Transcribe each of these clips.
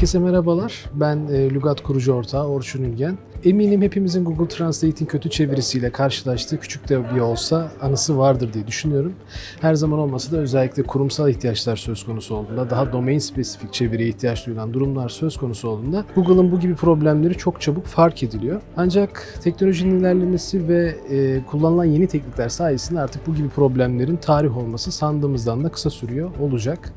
Herkese merhabalar. Ben e, Lugat kurucu ortağı Orçun Ülgen. Eminim hepimizin Google Translate'in kötü çevirisiyle karşılaştığı küçük de bir olsa anısı vardır diye düşünüyorum. Her zaman olmasa da özellikle kurumsal ihtiyaçlar söz konusu olduğunda, daha domain spesifik çeviriye ihtiyaç duyulan durumlar söz konusu olduğunda Google'ın bu gibi problemleri çok çabuk fark ediliyor. Ancak teknolojinin ilerlemesi ve e, kullanılan yeni teknikler sayesinde artık bu gibi problemlerin tarih olması sandığımızdan da kısa sürüyor olacak.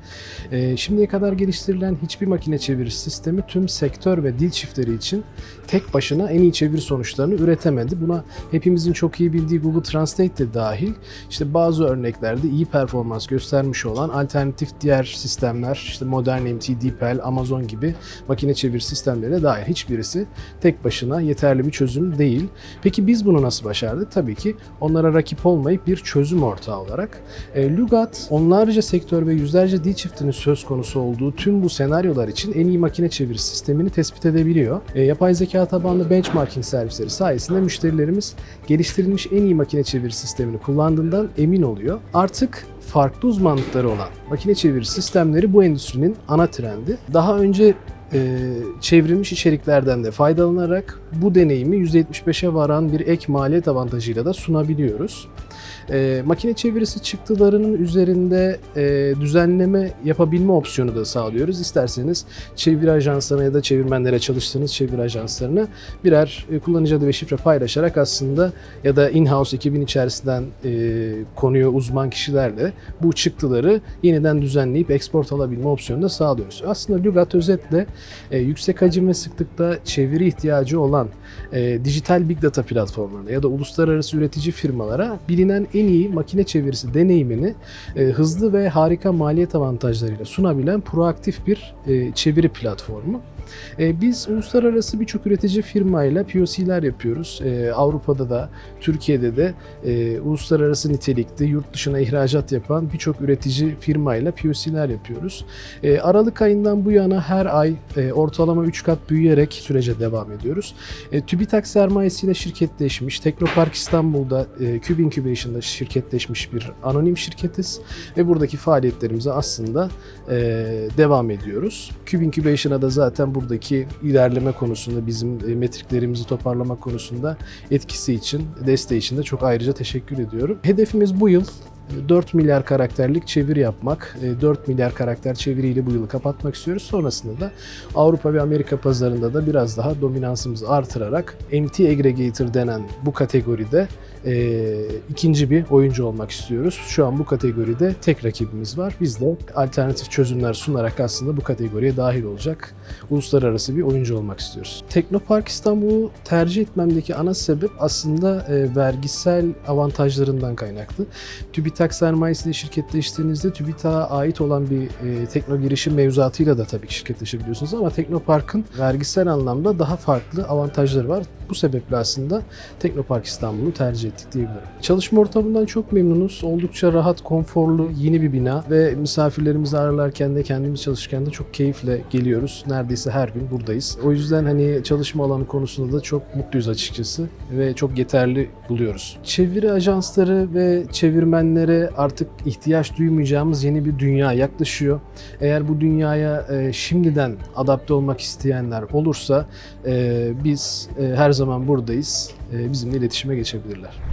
E, şimdiye kadar geliştirilen hiçbir makine çeviri sistemi tüm sektör ve dil çiftleri için tek başına en iyi çeviri sonuçlarını üretemedi. Buna hepimizin çok iyi bildiği Google Translate de dahil. İşte bazı örneklerde iyi performans göstermiş olan alternatif diğer sistemler, işte Modern MT, DeepL, Amazon gibi makine çeviri sistemlerine dair hiçbirisi tek başına yeterli bir çözüm değil. Peki biz bunu nasıl başardık? Tabii ki onlara rakip olmayıp bir çözüm ortağı olarak. E, Lugat onlarca sektör ve yüzlerce dil çiftinin söz konusu olduğu tüm bu senaryolar için en iyi makine çeviri sistemini tespit edebiliyor. E, yapay zeka tabanlı benchmarking servisleri sayesinde müşterilerimiz geliştirilmiş en iyi makine çeviri sistemini kullandığından emin oluyor. Artık farklı uzmanlıkları olan makine çeviri sistemleri bu endüstrinin ana trendi. Daha önce e, çevrilmiş içeriklerden de faydalanarak bu deneyimi %75'e varan bir ek maliyet avantajıyla da sunabiliyoruz. E, makine çevirisi çıktılarının üzerinde e, düzenleme yapabilme opsiyonu da sağlıyoruz. İsterseniz çeviri ajanslarına ya da çevirmenlere çalıştığınız çeviri ajanslarına birer e, kullanıcı adı ve şifre paylaşarak aslında ya da in-house ekibin içerisinden e, konuya uzman kişilerle bu çıktıları yeniden düzenleyip export alabilme opsiyonu da sağlıyoruz. Aslında Lugat özetle e, yüksek hacim ve sıklıkta çeviri ihtiyacı olan e, dijital big data platformlarına ya da uluslararası üretici firmalara bilinen en iyi makine çevirisi deneyimini e, hızlı ve harika maliyet avantajlarıyla sunabilen proaktif bir e, çeviri platformu. E, biz uluslararası birçok üretici firmayla POC'ler yapıyoruz. E, Avrupa'da da, Türkiye'de de e, uluslararası nitelikte yurt dışına ihracat yapan birçok üretici firmayla POC'ler yapıyoruz. Aralık ayından bu yana her ay e, ortalama 3 kat büyüyerek sürece devam ediyoruz. E, TÜBİTAK sermayesiyle şirketleşmiş, Teknopark İstanbul'da e, Cube Incubation'da şirketleşmiş bir anonim şirketiz ve buradaki faaliyetlerimize aslında e, devam ediyoruz. Cube Incubation'a da zaten buradaki ilerleme konusunda bizim e, metriklerimizi toparlamak konusunda etkisi için, desteği için de çok ayrıca teşekkür ediyorum. Hedefimiz bu yıl 4 milyar karakterlik çeviri yapmak. E, 4 milyar karakter çeviriyle bu yılı kapatmak istiyoruz. Sonrasında da Avrupa ve Amerika pazarında da biraz daha dominansımızı artırarak MT Aggregator denen bu kategoride e, ikinci bir oyuncu olmak istiyoruz. Şu an bu kategoride tek rakibimiz var. Biz de alternatif çözümler sunarak aslında bu kategoriye dahil olacak uluslararası bir oyuncu olmak istiyoruz. Teknopark İstanbul'u tercih etmemdeki ana sebep aslında e, vergisel avantajlarından kaynaklı. TÜBİTAK sermayesiyle şirketleştiğinizde TÜBİTAK'a ait olan bir e, tekno girişim mevzuatıyla da tabii ki şirketleşebiliyorsunuz ama Teknopark'ın vergisel anlamda daha farklı avantajları var. Bu sebeple aslında Teknopark İstanbul'u tercih ettik diyebilirim. Çalışma ortamından çok memnunuz. Oldukça rahat, konforlu, yeni bir bina ve misafirlerimizi ağırlarken de kendimiz çalışırken de çok keyifle geliyoruz. Neredeyse her gün buradayız. O yüzden hani çalışma alanı konusunda da çok mutluyuz açıkçası ve çok yeterli buluyoruz. Çeviri ajansları ve çevirmenlere artık ihtiyaç duymayacağımız yeni bir dünya yaklaşıyor. Eğer bu dünyaya e, şimdiden adapte olmak isteyenler olursa e, biz e, her zaman buradayız. E, bizimle iletişime geçebilirler.